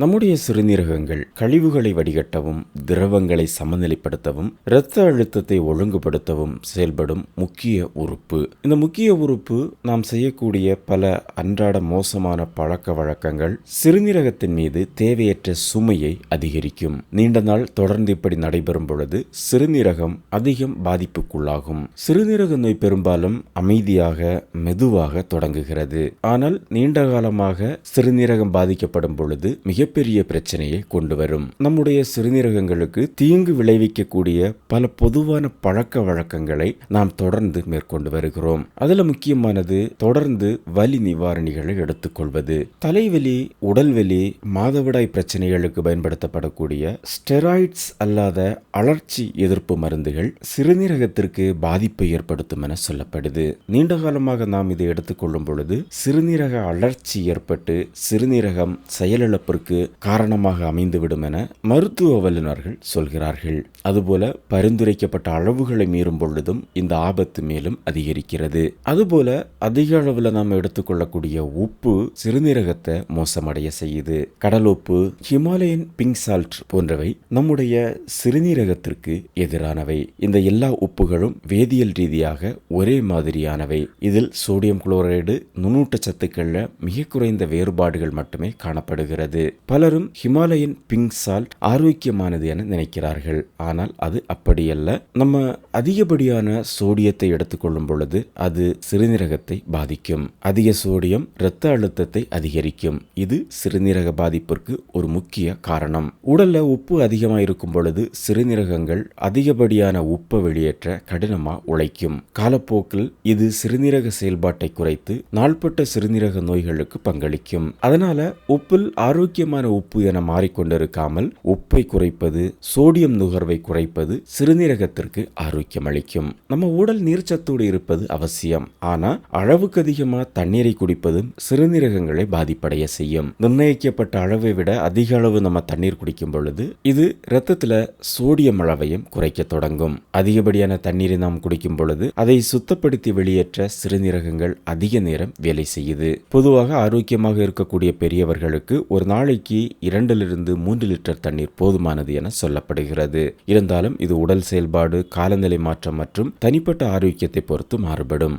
நம்முடைய சிறுநீரகங்கள் கழிவுகளை வடிகட்டவும் திரவங்களை சமநிலைப்படுத்தவும் இரத்த அழுத்தத்தை ஒழுங்குபடுத்தவும் செயல்படும் முக்கிய உறுப்பு. இந்த முக்கிய உறுப்பு நாம் செய்யக்கூடிய பல அன்றாட மோசமான பழக்க வழக்கங்கள் சிறுநீரகத்தின் மீது தேவையற்ற சுமையை அதிகரிக்கும். நீண்ட நாள் தொடர்ந்து இப்படி நடைபெறும் பொழுது சிறுநீரகம் அதிகம் பாதிப்புக்குள்ளாகும். சிறுநீரக நோய் பெரும்பாலும் அமைதியாக மெதுவாக தொடங்குகிறது. ஆனால் நீண்ட காலமாக சிறுநீரகம் பாதிக்கப்படும் பொழுது மிக மிகப்பெரிய பிரச்சனையை கொண்டு வரும். நம்முடைய சிறுநீரகங்களுக்கு தீங்கு விளைவிக்கக்கூடிய பல பொதுவான பழக்க வழக்கங்களை நாம் தொடர்ந்து மேற்கொண்டு வருகிறோம். அதுல முக்கியமானது தொடர்ந்து வலி நிவாரணிகளை எடுத்துக்கொள்வது. தலைவலி உடல்வலி மாதவிடாய் பிரச்சனைகளுக்கு பயன்படுத்தப்படக்கூடிய ஸ்டெராய்ட்ஸ் அல்லாத அழற்சி எதிர்ப்பு மருந்துகள் சிறுநீரகத்திற்கு பாதிப்பை ஏற்படுத்தும் என சொல்லப்படுது. நீண்ட காலமாக நாம் இதை எடுத்துக்கொள்ளும் பொழுது சிறுநீரக அழற்சி ஏற்பட்டு சிறுநீரகம் செயலிழப்பிற்கு காரணமாக அமைந்துவிடும் என மருத்துவ வல்லுநர்கள் சொல்கிறார்கள். அதுபோல பரிந்துரைக்கப்பட்ட அளவுகளை மீறும் பொழுதும் இந்த ஆபத்து மேலும் அதிகரிக்கிறது. அதுபோல அதிக அளவில் நாம் எடுத்துக்கொள்ளக்கூடிய உப்பு சிறுநீரகத்தை மோசமடைய செய்யுது. கடல் உப்பு ஹிமாலயன் பிங்க் சால்ட் போன்றவை நம்முடைய சிறுநீரகத்திற்கு எதிரானவை. இந்த எல்லா உப்புகளும் வேதியியல் ரீதியாக ஒரே மாதிரியானவை. இதில் சோடியம் குளோரைடு நுண்ணூட்டச்சத்துக்கள்ல மிக குறைந்த வேறுபாடுகள் மட்டுமே காணப்படுகிறது. பலரும் ஹிமாலயன் பிங்க் சால்ட் ஆரோக்கியமானது என நினைக்கிறார்கள். ஆனால் அது அப்படியல்ல. நம்ம அதிகப்படியான சோடியத்தை எடுத்துக்கொள்ளும் பொழுது அது சிறுநீரகத்தை பாதிக்கும். அதிக சோடியம் இரத்த அழுத்தத்தை அதிகரிக்கும். இது சிறுநீரக பாதிப்பிற்கு ஒரு முக்கிய காரணம். உடல்ல உப்பு அதிகமாக இருக்கும் பொழுது சிறுநீரகங்கள் அதிகப்படியான உப்பை வெளியேற்ற கடினமா உழைக்கும். காலப்போக்கில் இது சிறுநீரக செயல்பாட்டை குறைத்து நாள்பட்ட சிறுநீரக நோய்களுக்கு பங்களிக்கும். அதனால உப்பில் ஆரோக்கியம் ஆரோக்கியமான உப்பு என மாறிக்கொண்டிருக்காமல் உப்பை குறைப்பது சோடியம் நுகர்வை குறைப்பது சிறுநீரகத்திற்கு ஆரோக்கியம் அளிக்கும். நம்ம உடல் நீர்ச்சத்தோடு இருப்பது அவசியம். ஆனா அளவுக்கு அதிகமா தண்ணீரை குடிப்பதும் சிறுநீரகங்களை பாதிப்படைய செய்யும். நிர்ணயிக்கப்பட்ட அளவை விட அதிக அளவு நம்ம தண்ணீர் குடிக்கும் பொழுது இது இரத்தத்துல சோடியம் அளவையும் குறைக்க தொடங்கும். அதிகப்படியான தண்ணீரை நாம் குடிக்கும் பொழுது அதை சுத்தப்படுத்தி வெளியேற்ற சிறுநீரகங்கள் அதிக நேரம் வேலை செய்யுது. பொதுவாக ஆரோக்கியமாக இருக்கக்கூடிய பெரியவர்களுக்கு ஒரு நாளைக்கு இரண்டிலிருந்து மூன்று லிட்டர் தண்ணீர் போதுமானது என சொல்லப்படுகிறது. இருந்தாலும் இது உடல் செயல்பாடு காலநிலை மாற்றம் மற்றும் தனிப்பட்ட ஆரோக்கியத்தை பொறுத்து மாறுபடும்.